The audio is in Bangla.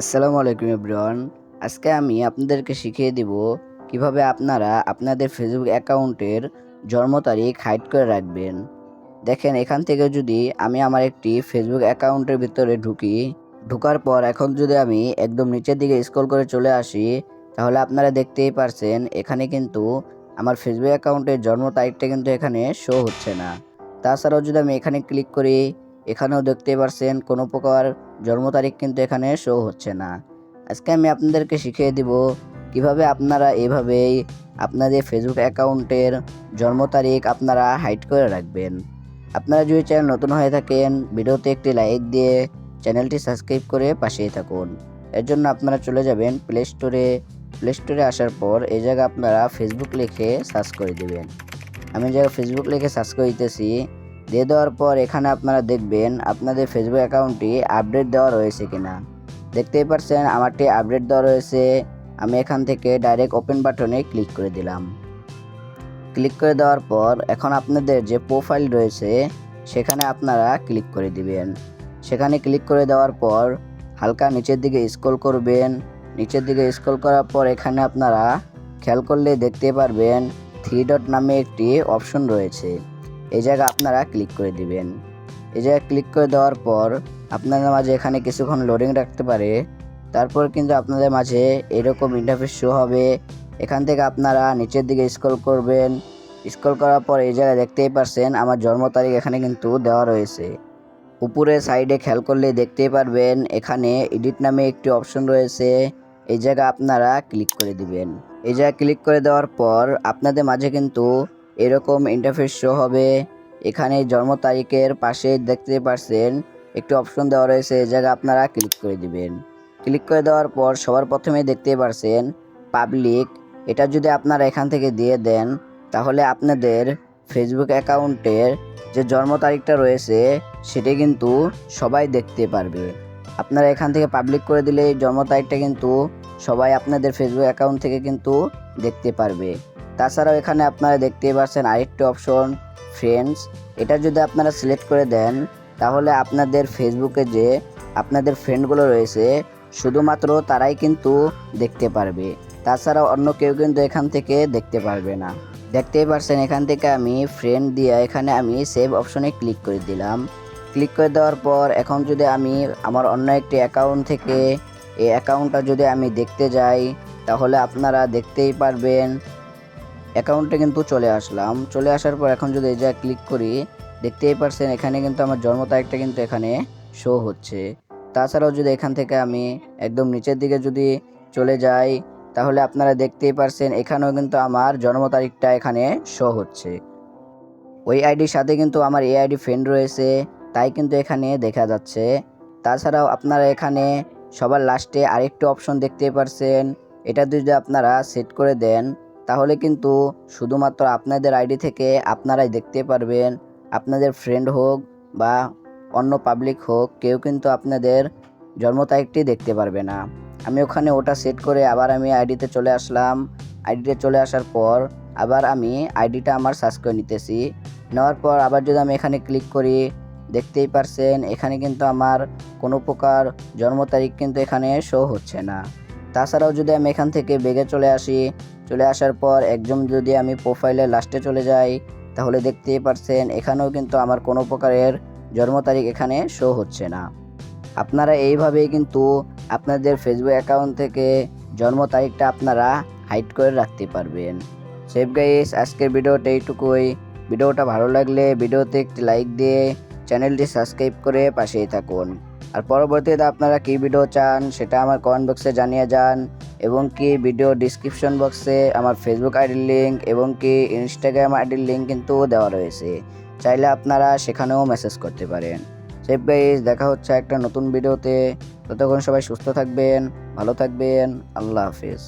আসসালামু আলাইকুম এভরিওয়ান। আজকে আমি আপনাদেরকে শিখিয়ে দিব কীভাবে আপনারা আপনাদের ফেসবুক অ্যাকাউন্টের জন্ম তারিখ হাইড করে রাখবেন। দেখেন, এখান থেকে যদি আমি আমার একটি ফেসবুক অ্যাকাউন্টের ভিতরে ঢুকি, ঢুকার পর এখন যদি আমি একদম নিচের দিকে স্ক্রল করে চলে আসি, তাহলে আপনারা দেখতেই পারছেন, এখানে কিন্তু আমার ফেসবুক অ্যাকাউন্টের জন্ম তারিখটা কিন্তু এখানে শো হচ্ছে না। তাছাড়াও যদি আমি এখানে ক্লিক করি এখানেও দেখতে পারছেন, কোনো প্রকার জন্ম তারিখ কিন্তু এখানে শো হচ্ছে না। আজকে আমি আপনাদেরকে শিখিয়ে দিব কীভাবে আপনারা এভাবেই আপনাদের ফেসবুক অ্যাকাউন্টের জন্ম তারিখ আপনারা হাইড করে রাখবেন। আপনারা যদি চ্যানেল নতুন হয়ে থাকেন, ভিডিওতে একটি লাইক দিয়ে চ্যানেলটি সাবস্ক্রাইব করে পাশেই থাকুন। এর জন্য আপনারা চলে যাবেন প্লে স্টোরে প্লে স্টোরে আসার পর এই জায়গায় আপনারা ফেসবুক লিখে সার্চ করে দেবেন। আমি জায়গায় ফেসবুক লিখে সার্চ করে দিতেছি দিয়ে দেওয়ার পর এখানে আপনারা দেখবেন আপনাদের ফেসবুক অ্যাকাউন্টটি আপডেট দেওয়া রয়েছে কিনা। দেখতেই পারছেন, আমারটি আপডেট দেওয়া রয়েছে। আমি এখান থেকে ডাইরেক্ট ওপেন বাটনে ক্লিক করে দিলাম। ক্লিক করে দেওয়ার পর এখন আপনাদের যে প্রোফাইল রয়েছে, সেখানে আপনারা ক্লিক করে দিবেন। সেখানে ক্লিক করে দেওয়ার পর হালকা নিচের দিকে স্ক্রল করবেন। নিচের দিকে স্ক্রল করার পর এখানে আপনারা খেয়াল করলে দেখতে পারবেন থ্রি ডট নামে একটি অপশন রয়েছে। এই জায়গায় আপনারা ক্লিক করে দিবেন। এই জায়গায় ক্লিক করে দেওয়ার পর আপনাদের মাঝে এখানে কিছুক্ষণ লোডিং রাখতে পারে। তারপর কিন্তু আপনাদের মাঝে এরকম ইন্টারফেস শো হবে। এখান থেকে আপনারা নিচের দিকে স্ক্রল করবেন। স্ক্রল করার পর এই জায়গায় দেখতেই পারছেন আমার জন্ম তারিখ এখানে কিন্তু দেওয়া রয়েছে। উপরে সাইডে খেয়াল করলে দেখতেই পারবেন, এখানে এডিট নামে একটি অপশন রয়েছে। এই জায়গায় আপনারা ক্লিক করে দিবেন। এই জায়গায় ক্লিক করে দেওয়ার পর আপনাদের মাঝে কিন্তু এরকম ইন্টারফেস শো হবে। এখানে জন্ম তারিখের পাশে দেখতে পারছেন, একটি অপশন দেওয়া রয়েছে, এই জায়গায় আপনারা ক্লিক করে দিবেন। ক্লিক করে দেওয়ার পর সবার প্রথমে দেখতে পারছেন পাবলিক এটা যদি আপনারা এখান থেকে দিয়ে দেন, তাহলে আপনাদের ফেসবুক অ্যাকাউন্টের যে জন্ম তারিখটা রয়েছে, সেটি কিন্তু সবাই দেখতে পারবে। আপনারা এখান থেকে পাবলিক করে দিলে জন্ম তারিখটা কিন্তু সবাই আপনাদের ফেসবুক অ্যাকাউন্ট থেকে কিন্তু দেখতে পারবে। তাছাড়াও এখানে আপনারা দেখতেই পাচ্ছেন আরেকটি অপশন ফ্রেন্ডস এটা যদি আপনারা সিলেক্ট করে দেন, তাহলে আপনাদের ফেসবুকে যে আপনাদের ফ্রেন্ডগুলো রয়েছে, শুধুমাত্র তারাই কিন্তু দেখতে পারবে। তাছাড়া অন্য কেউ কিন্তু এখান থেকে দেখতে পারবে না। দেখতেই পারছেন এখান থেকে আমি ফ্রেন্ড দিয়ে এখানে আমি সেভ অপশনে ক্লিক করে দিলাম। ক্লিক করে দেওয়ার পর এখন যদি আমি আমার অন্য একটি অ্যাকাউন্ট থেকে এই অ্যাকাউন্টটা যদি আমি দেখতে যাই, তাহলে আপনারা দেখতেই পারবেন অ্যাকাউন্টে কিন্তু চলে আসলাম। চলে আসার পর এখন যদি এই জায়গায় ক্লিক করি, দেখতেই পারছেন এখানে কিন্তু আমার জন্ম তারিখটা কিন্তু এখানে শো হচ্ছে। তাছাড়াও যদি এখান থেকে আমি একদম নিচের দিকে যদি চলে যাই, তাহলে আপনারা দেখতেই পারছেন এখানেও কিন্তু আমার জন্ম তারিখটা এখানে শো হচ্ছে। ওই আইডির সাথে কিন্তু আমার এই আইডি ফ্রেন্ড রয়েছে, তাই কিন্তু এখানে দেখা যাচ্ছে। তাছাড়াও আপনারা এখানে সবার লাস্টে আরেকটি অপশন দেখতে পারছেন। এটা যদি আপনারা সেট করে দেন তাহলে কিন্তু শুধুমাত্র আপনাদের আইডি থেকে আপনারাই দেখতে পারবেন। আপনাদের ফ্রেন্ড হোক বা অন্য পাবলিক হোক, কেউ কিন্তু আপনাদের জন্ম তারিখটি দেখতে পারবে না। আমি ওখানে ওটা সেট করে আবার আমি আইডিতে চলে আসলাম। আইডিতে চলে আসার পর আবার আমি আইডিটা আমার সার্চ করে নিতেছি। নেওয়ার পর আবার যদি আমি এখানে ক্লিক করি, দেখতেই পারছেন এখানে কিন্তু আমার কোনো প্রকার জন্ম তারিখ কিন্তু এখানে শো হচ্ছে না। তাছাড়াও যদি আমি এখান থেকে বেগে চলে আসি, চলে আসার পর একজন যদি আমি প্রোফাইলের লাস্টে চলে যাই, তাহলে দেখতেই পারছেন এখানেও কিন্তু আমার কোনো প্রকারের জন্ম তারিখ এখানে শো হচ্ছে না। আপনারা এইভাবেই কিন্তু আপনাদের ফেসবুক অ্যাকাউন্ট থেকে জন্ম তারিখটা আপনারা হাইড করে রাখতে পারবেন। সেভ গাইস আজকের ভিডিওটা এইটুকুই। ভিডিওটা ভালো লাগলে ভিডিওতে একটি লাইক দিয়ে চ্যানেলটি সাবস্ক্রাইব করে পাশেই থাকুন। আর পরবর্তীতে আপনারা কী ভিডিও চান, সেটা আমার কমেন্ট বক্সে জানিয়ে যান এবং কি ভিডিও ডিসক্রিপশন বক্সে আমার ফেসবুক আইডির লিঙ্ক এবং কি ইনস্টাগ্রাম আইডির লিঙ্ক কিন্তু দেওয়া রয়েছে। চাইলে আপনারা সেখানেও মেসেজ করতে পারেন। সেভ গাইজ দেখা হচ্ছে একটা নতুন ভিডিওতে ততক্ষণ সবাই সুস্থ থাকবেন, ভালো থাকবেন। আল্লাহ হাফিজ।